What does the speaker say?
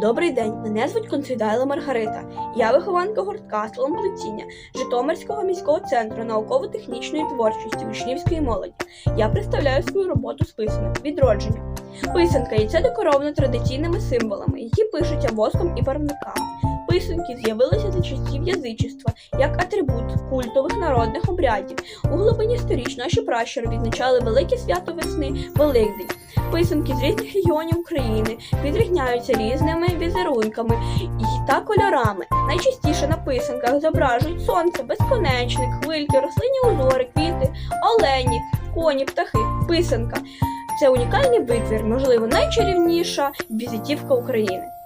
Добрий день, мене звуть Конфідайла Маргарита. Я вихованка гуртка «Салон плетіння Житомирського міського центру науково-технічної творчості учнівської молоді. Я представляю свою роботу з писанок відродження. Писанка і це декоровано традиційними символами, які пишуться воском і барвниками. Писанки з'явилися за часів язичества як атрибут культових народних обрядів. У глибині сторіч наші пращури відзначали велике свято весни Великдень. Писанки з різних регіонів України відрізняються різними візерунками та кольорами. Найчастіше на писанках зображують сонце, безконечник, хвильки, рослинні узори, квіти, олені, коні, птахи, писанка. Це унікальний витвір, можливо, найчарівніша візитівка України.